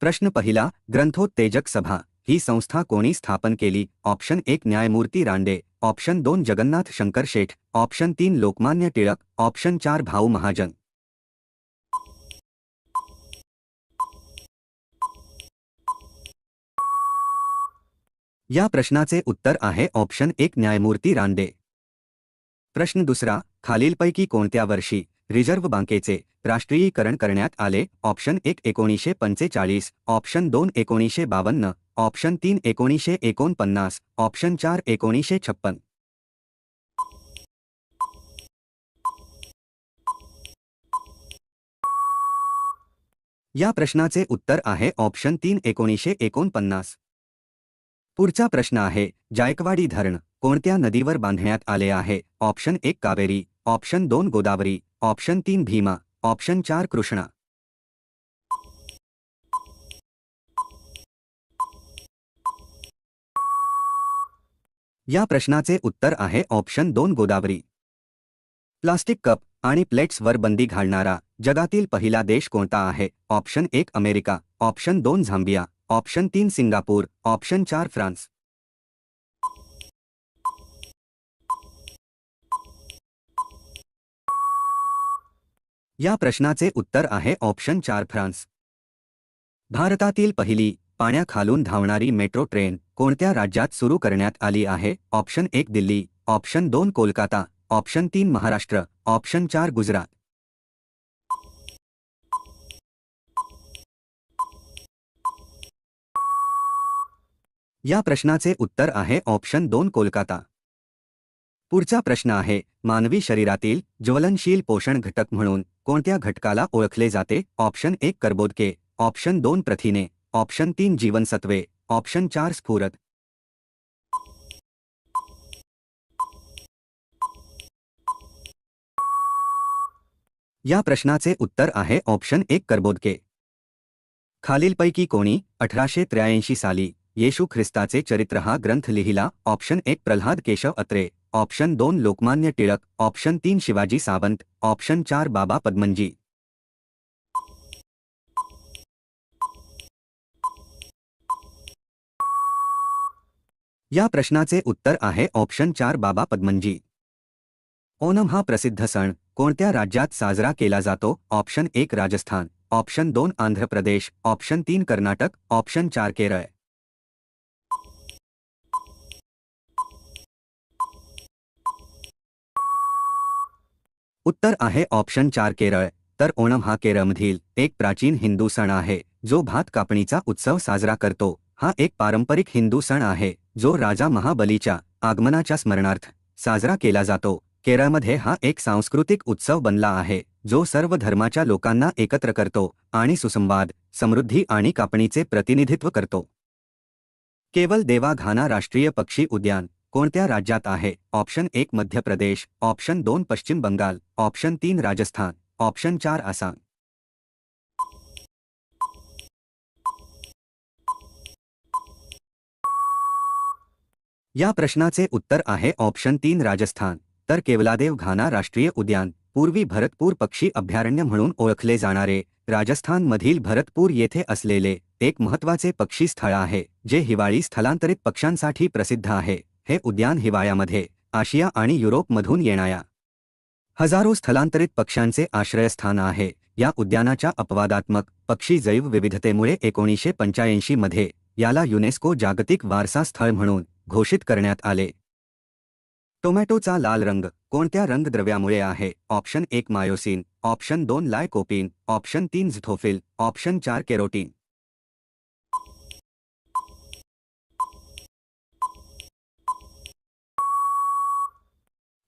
प्रश्न पहिला ग्रंथोत्तेजक सभा. ही संस्था कोणी स्थापन केली? ऑप्शन एक न्यायमूर्ती रांडे ऑप्शन दोन जगन्नाथ शंकर शेठ. ऑप्शन तीन लोकमान्य टिळक. ऑप्शन चार भाऊ महाजन. या प्रश्नाचे उत्तर आहे ऑप्शन एक न्यायमूर्ती रांडे प्रश्न दुसरा खालीलपैकी कोणत्या वर्षी? रिझर्व्ह बँकेचे राष्ट्रीयीकरण करण्यात आले. ऑप्शन एक एकोणीसशे पंचेचाळीस ऑप्शन दोन एकोणीसशे बावन्न ऑप्शन तीन एकोणीसशे एकोणपन्नास ऑप्शन चार एकोणीसशे छप्पन. या प्रश्नाचे उत्तर आहे. ऑप्शन तीन एकोणीसशे एकोणपन्नास. पुढचा प्रश्न आहे. जायकवाडी धरण कोणत्या नदीवर बांधण्यात आले आहे? ऑप्शन एक कावेरी ऑप्शन दोन गोदावरी ऑप्शन तीन भीमा, ऑप्शन चार कृष्णा। या प्रश्नाचे उत्तर आहे ऑप्शन दोन गोदावरी. प्लास्टिक कप आणि प्लेट्सवर बंदी घालणारा जगातील पहिला देश कोणता आहे? ऑप्शन एक अमेरिका, ऑप्शन दोन झांबिया, ऑप्शन तीन सिंगापूर, ऑप्शन चार फ्रान्स. या प्रश्नाचे उत्तर आहे ऑप्शन चार फ्रान्स. भारतातील पहिली पाण्याखालून धावणारी मेट्रो ट्रेन कोणत्या राज्यात सुरू करण्यात आली आहे? ऑप्शन एक दिल्ली. ऑप्शन दोन कोलकाता. ऑप्शन तीन महाराष्ट्र. ऑप्शन चार गुजरात. या प्रश्नाचे उत्तर आहे ऑप्शन दोन कोलकाता. पुढचा प्रश्न आहे मानवी शरीरातील ज्वलनशील पोषण घटक म्हणून कोणत्या घटकाला ओळखले जाते? ऑप्शन एक कर्बोदके ऑप्शन दोन प्रथिने ऑप्शन तीन जीवनसत्वे ऑप्शन चार स्फुरत या प्रश्नाचे उत्तर आहे ऑप्शन एक कर्बोदके. खालीलपैकी कोणी अठराशे त्र्याऐंशी साली येशू ख्रिस्ताचे चरित्र हा ग्रंथ लिहिला ऑप्शन एक प्रल्हाद केशव अत्रे. ऑप्शन दोन लोकमान्य टिळक ऑप्शन तीन शिवाजी सावंत ऑप्शन चार बाबा पद्मनजी. या प्रश्नाचे उत्तर आहे ऑप्शन चार बाबा पद्मनजी. ओणम हा प्रसिद्ध सण कोणत्या राज्यात साजरा केला जातो? ऑप्शन एक राजस्थान ऑप्शन दोन आंध्र प्रदेश ऑप्शन तीन कर्नाटक ऑप्शन चार केरळ. उत्तर आहे ऑप्शन चार केरळ. तर ओणम हा केरळमधील एक प्राचीन हिंदू सण आहे जो भात कापणीचा उत्सव साजरा करतो. हा एक पारंपरिक हिंदू सण आहे जो राजा महाबलीच्या आगमनाच्या स्मरणार्थ साजरा केला जातो. केरळमध्ये हा एक सांस्कृतिक उत्सव बनला आहे जो सर्व धर्माच्या लोकांना एकत्र करतो आणि सुसंवाद समृद्धी आणि कापणीचे प्रतिनिधित्व करतो. केवल देवाघाना राष्ट्रीय पक्षी उद्यान कोणत्या राज्यात आहे? ऑप्शन एक मध्य प्रदेश, ऑप्शन दोन पश्चिम बंगाल, ऑप्शन तीन राजस्थान, ऑप्शन चार आसाम. या प्रश्नाचे उत्तर आहे ऑप्शन तीन राजस्थान. तर केवलादेव घाना राष्ट्रीय उद्यान, पूर्वी भरतपूर पक्षी अभयारण्य म्हणून ओळखले जाणारे, राजस्थानमधील भरतपूर येथे असलेले एक महत्त्वाचे पक्षी स्थळ आहे, जे हिवाळी स्थलांतरित पक्ष्यांसाठी प्रसिद्ध आहे. हे उद्यान हिवाळ्यामध्ये आशिया आणि युरोपमधून येणाऱ्या हजारो स्थलांतरित पक्ष्यांचे आश्रयस्थान आहे. या उद्यानाच्या अपवादात्मक पक्षी जैवविविधतेमुळे एकोणीसशे पंच्याऐंशी मध्ये याला युनेस्को जागतिक वारसा स्थळ म्हणून घोषित करण्यात आले. टोमॅटोचा लाल रंग कोणत्या रंगद्रव्यामुळे आहे? ऑप्शन एक मायोसिन ऑप्शन दोन लायकोपिन ऑप्शन तीन झिथोफिल ऑप्शन चार केरोटीन.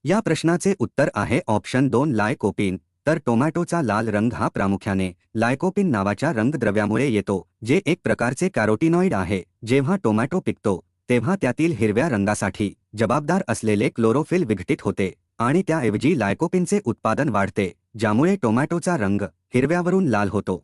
या प्रश्नाचे उत्तर आहे ऑप्शन दोन लायकोपिन. तर टोमॅटोचा लाल रंग हा प्रामुख्याने लायकोपिन नावाच्या रंगद्रव्यामुळे येतो जे एक प्रकारचे कॅरोटिनॉइड आहे. जेव्हा टोमॅटो पिकतो तेव्हा त्यातील हिरव्या रंगासाठी जबाबदार असलेले क्लोरोफिल विघटित होते आणि त्याऐवजी लायकोपिनचे उत्पादन वाढते ज्यामुळे टोमॅटोचा रंग हिरव्यावरून लाल होतो.